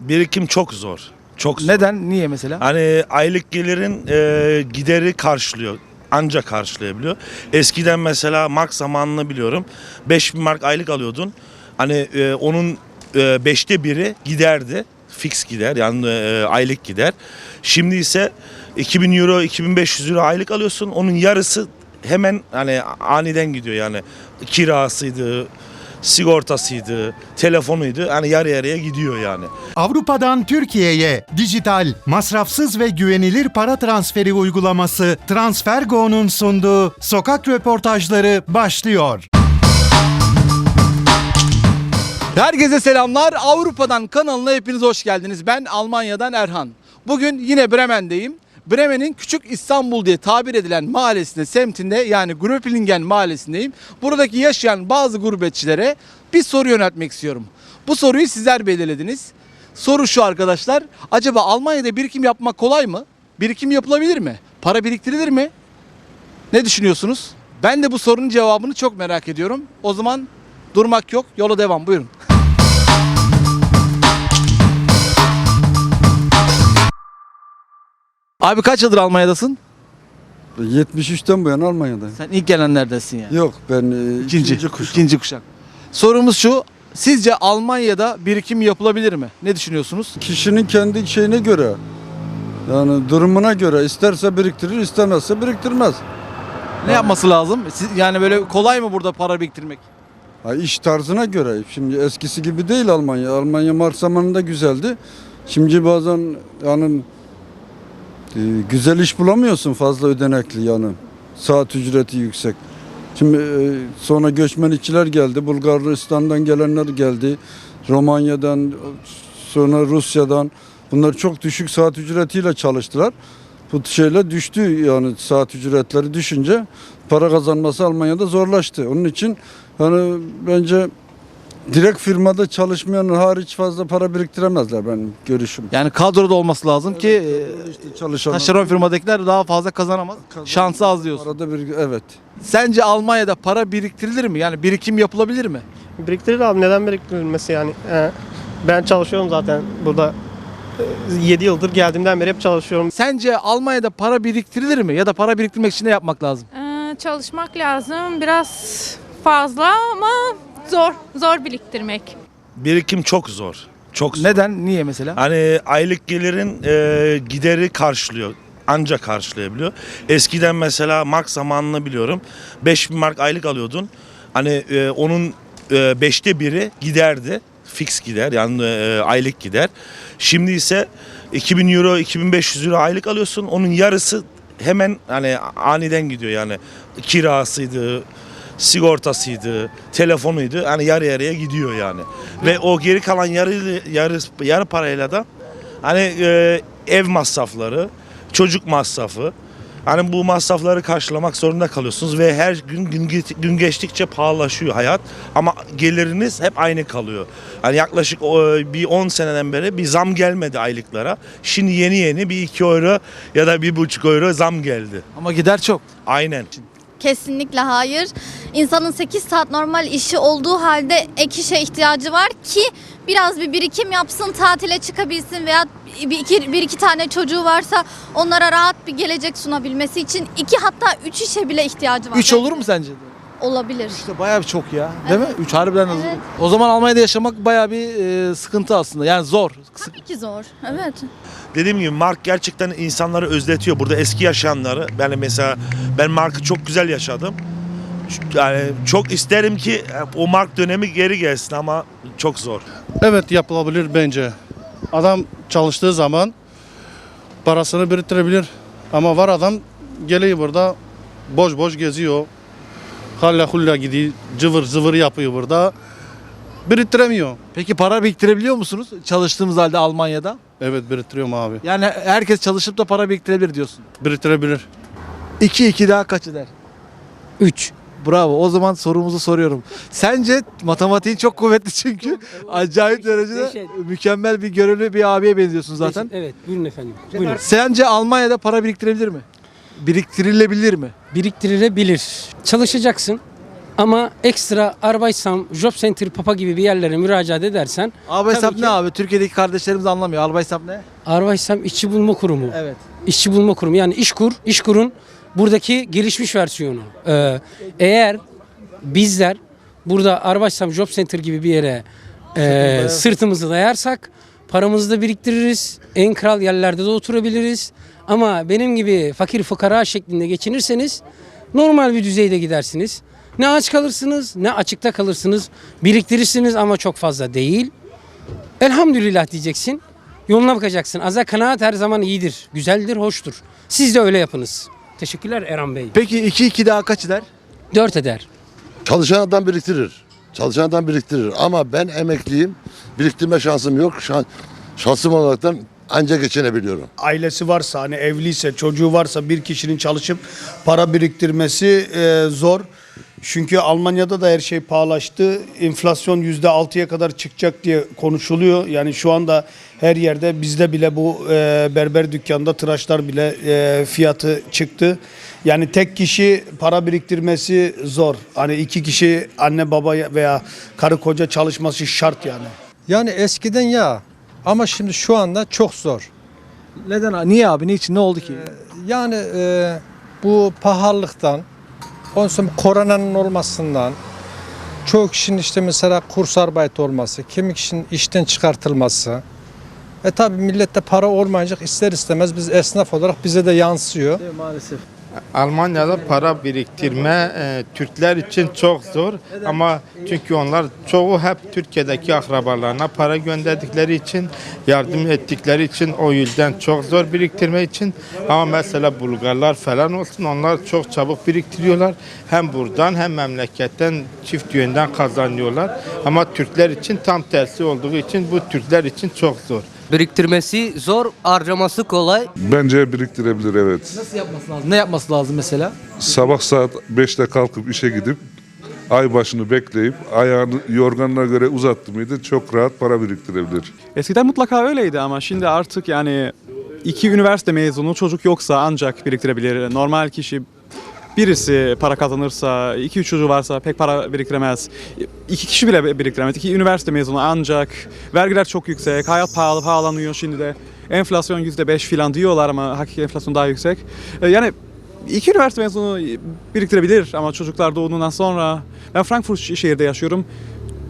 Birikim çok zor. Çok zor. Neden? Niye mesela? Hani aylık gelirin e, gideri karşılıyor. Anca karşılayabiliyor. Eskiden mesela mark zamanını biliyorum. 5000 mark aylık alıyordun. Hani e, onun e, beşte biri giderdi. Fix gider yani e, aylık gider. Şimdi ise 2000 euro 2500 euro aylık alıyorsun. Onun yarısı hemen hani aniden gidiyor yani. Kirasıydı, sigortasıydı, telefonuydu. Hani yarı yarıya gidiyor yani. Avrupa'dan Türkiye'ye dijital, masrafsız ve güvenilir para transferi uygulaması Transfergo'nun sunduğu sokak röportajları başlıyor. Herkese selamlar. Avrupa'dan kanalına hepiniz hoş geldiniz. Ben Almanya'dan Erhan. Bugün yine Bremen'deyim. Bremen'in küçük İstanbul diye tabir edilen mahallesinde, semtinde yani Gröpelingen mahallesindeyim. Buradaki yaşayan bazı gurbetçilere bir soru yöneltmek istiyorum. Bu soruyu sizler belirlediniz. Soru şu arkadaşlar. Acaba Almanya'da birikim yapmak kolay mı? Birikim yapılabilir mi? Para biriktirilir mi? Ne düşünüyorsunuz? Ben de bu sorunun cevabını çok merak ediyorum. O zaman durmak yok, yola devam. Buyurun. Abi kaç yıldır Almanya'dasın? 73'ten bu yana Almanya'dayım. Sen ilk gelenlerdensin yani. Yok ben e, İkinci, ikinci kuş. ikinci kuşak. Sorumuz şu. Sizce Almanya'da birikim yapılabilir mi? Ne düşünüyorsunuz? Kişinin kendi şeyine göre yani durumuna göre isterse biriktirir istemezse biriktirmez. Ne yapması lazım? Siz, yani böyle kolay mı burada para biriktirmek? Ha, iş tarzına göre. Şimdi eskisi gibi değil Almanya. Almanya Mart zamanında güzeldi. Şimdi bazen yani e, güzel iş bulamıyorsun fazla ödenekli yani. Saat ücreti yüksek. Şimdi e, sonra göçmen işçiler geldi. Bulgaristan'dan gelenler geldi. Romanya'dan sonra Rusya'dan. Bunlar çok düşük saat ücretiyle çalıştılar. Bu şeyler düştü yani saat ücretleri düşünce para kazanması Almanya'da zorlaştı. Onun için hani bence direkt firmada çalışmayan hariç fazla para biriktiremezler benim görüşüm. Yani kadroda olması lazım ki e, İşte çalışan taşeron firmadakiler daha fazla kazanamaz. Şansı az diyorsun. Arada bir evet. Sence Almanya'da para biriktirilir mi? Yani birikim yapılabilir mi? Biriktirir abi neden biriktirilmesi yani? Ee, ben çalışıyorum zaten burada 7 yıldır geldiğimden beri hep çalışıyorum. Sence Almanya'da para biriktirilir mi? Ya da para biriktirmek için ne yapmak lazım? Ee, çalışmak lazım. Biraz fazla ama zor. Zor biriktirmek. Birikim çok zor. Çok zor. Neden? Niye mesela? Hani aylık gelirin e, gideri karşılıyor. Anca karşılayabiliyor. Eskiden mesela mark zamanını biliyorum. 5000 mark aylık alıyordun. Hani e, onun e, beşte biri giderdi. Fix gider yani e, aylık gider. Şimdi ise 2000 euro 2500 euro aylık alıyorsun. Onun yarısı hemen hani aniden gidiyor yani. Kirasıydı, sigortasıydı, telefonuydu. Hani yarı yarıya gidiyor yani. Ve o geri kalan yarı yarı yarı parayla da hani e, ev masrafları, çocuk masrafı Hani bu masrafları karşılamak zorunda kalıyorsunuz ve her gün gün, gün geçtikçe pahalaşıyor hayat ama geliriniz hep aynı kalıyor. Hani yaklaşık bir 10 seneden beri bir zam gelmedi aylıklara. Şimdi yeni yeni bir 2 euro ya da 1,5 euro zam geldi. Ama gider çok. Aynen. Kesinlikle hayır. İnsanın 8 saat normal işi olduğu halde ek işe ihtiyacı var ki biraz bir birikim yapsın, tatile çıkabilsin veya bir iki, bir iki tane çocuğu varsa onlara rahat bir gelecek sunabilmesi için iki hatta üç işe bile ihtiyacı var. 3 olur mu sence? Olabilir. İşte bayağı bir çok ya. Değil mi? 3 harbiden. Evet. O zaman Almanya'da yaşamak bayağı bir e, sıkıntı aslında. Yani zor. Sık- Tabii ki zor. Evet. Dediğim gibi Mark gerçekten insanları özletiyor. Burada eski yaşayanları. Ben mesela ben Mark'ı çok güzel yaşadım. Yani çok isterim ki o Mark dönemi geri gelsin ama çok zor. Evet yapılabilir bence. Adam çalıştığı zaman parasını biriktirebilir. Ama var adam geliyor burada boş boş geziyor. Halla hulla gidiyor, cıvır zıvır yapıyor burada. Biriktiremiyor. Peki para biriktirebiliyor musunuz çalıştığımız halde Almanya'da? Evet biriktiriyorum abi. Yani herkes çalışıp da para biriktirebilir diyorsun. Biriktirebilir. 2 2 daha kaç eder? 3. Bravo. O zaman sorumuzu soruyorum. Sence matematiğin çok kuvvetli çünkü acayip derecede mükemmel bir gönüllü bir abiye benziyorsun zaten. Evet, buyurun efendim. Buyurun. Sence Almanya'da para biriktirilebilir mi? Biriktirilebilir mi? Biriktirilebilir. Çalışacaksın. Ama ekstra Arbeitsam, Job Center, Papa gibi bir yerlere müracaat edersen Arbeitsam ne abi? Türkiye'deki kardeşlerimiz anlamıyor. Arbeitsam ne? Arbeitsam işçi bulma kurumu. Evet. İşçi bulma kurumu yani işkur, işkurun buradaki gelişmiş versiyonu. Ee, eğer bizler burada Arbeitsam Job Center gibi bir yere e, sırtımızı dayarsak paramızı da biriktiririz. En kral yerlerde de oturabiliriz. Ama benim gibi fakir fukara şeklinde geçinirseniz normal bir düzeyde gidersiniz. Ne aç kalırsınız ne açıkta kalırsınız. Biriktirirsiniz ama çok fazla değil. Elhamdülillah diyeceksin. Yoluna bakacaksın. Aza kanaat her zaman iyidir. Güzeldir, hoştur. Siz de öyle yapınız. Teşekkürler Eren Bey. Peki 2-2 daha kaç eder? Dört eder. Çalışan adam biriktirir. Çalışan adam biriktirir. Ama ben emekliyim. Biriktirme şansım yok. Şan, şansım olaraktan ancak geçinebiliyorum. ailesi varsa hani evliyse çocuğu varsa bir kişinin çalışıp para biriktirmesi e, zor. Çünkü Almanya'da da her şey pahalaştı. Enflasyon yüzde altıya kadar çıkacak diye konuşuluyor. Yani şu anda her yerde bizde bile bu e, berber dükkanda tıraşlar bile e, fiyatı çıktı. Yani tek kişi para biriktirmesi zor. Hani iki kişi anne baba veya karı koca çalışması şart yani. Yani eskiden ya ama şimdi şu anda çok zor. Neden? Niye abi? Niçin? Ne oldu ki? Yani e, bu pahalılıktan, ondan sonra koronanın olmasından, çoğu kişinin işte mesela kurs arbeit olması, kimi kişinin işten çıkartılması. E tabi millette para olmayınca ister istemez biz esnaf olarak bize de yansıyor. Maalesef. Almanya'da para biriktirme e, Türkler için çok zor ama çünkü onlar çoğu hep Türkiye'deki akrabalarına para gönderdikleri için yardım ettikleri için o yüzden çok zor biriktirme için. Ama mesela Bulgarlar falan olsun onlar çok çabuk biriktiriyorlar. Hem buradan hem memleketten çift yönden kazanıyorlar. Ama Türkler için tam tersi olduğu için bu Türkler için çok zor. Biriktirmesi zor, harcaması kolay. Bence biriktirebilir evet. Nasıl yapması lazım? Ne yapması lazım mesela? Sabah saat 5'te kalkıp işe gidip ay başını bekleyip ayağını yorganına göre uzattı mıydı çok rahat para biriktirebilir. Eskiden mutlaka öyleydi ama şimdi artık yani iki üniversite mezunu çocuk yoksa ancak biriktirebilir. Normal kişi birisi para kazanırsa, iki üç çocuğu varsa pek para biriktiremez. İki kişi bile biriktiremez. İki üniversite mezunu ancak. Vergiler çok yüksek, hayat pahalı pahalanıyor şimdi de. Enflasyon yüzde beş filan diyorlar ama hakiki enflasyon daha yüksek. E, Yani iki üniversite mezunu biriktirebilir ama çocuklar doğduğundan sonra ben Frankfurt şehirde yaşıyorum.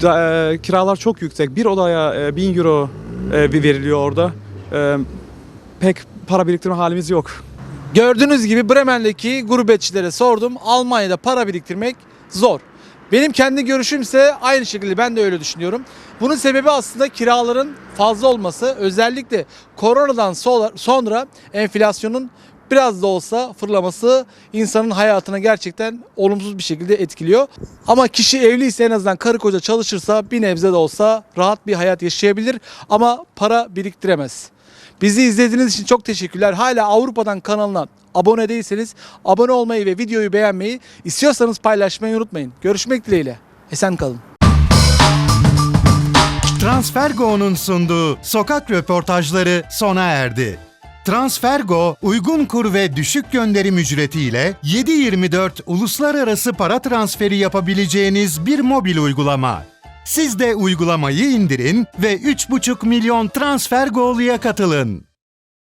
E, kiralar çok yüksek. Bir odaya e, 1000 euro e, veriliyor orada. E, pek para biriktirme halimiz yok. Gördüğünüz gibi Bremen'deki gurbetçilere sordum. Almanya'da para biriktirmek zor. Benim kendi görüşüm ise aynı şekilde ben de öyle düşünüyorum. Bunun sebebi aslında kiraların fazla olması. Özellikle koronadan so- sonra enflasyonun biraz da olsa fırlaması insanın hayatına gerçekten olumsuz bir şekilde etkiliyor. Ama kişi evliyse en azından karı koca çalışırsa bir nebze de olsa rahat bir hayat yaşayabilir ama para biriktiremez. Bizi izlediğiniz için çok teşekkürler. Hala Avrupa'dan kanalına abone değilseniz abone olmayı ve videoyu beğenmeyi, istiyorsanız paylaşmayı unutmayın. Görüşmek dileğiyle. Esen kalın. Transfergo'nun sunduğu sokak röportajları sona erdi. Transfergo uygun kur ve düşük gönderim ücretiyle 7/24 uluslararası para transferi yapabileceğiniz bir mobil uygulama. Siz de uygulamayı indirin ve 3,5 milyon Transfergo'luya katılın.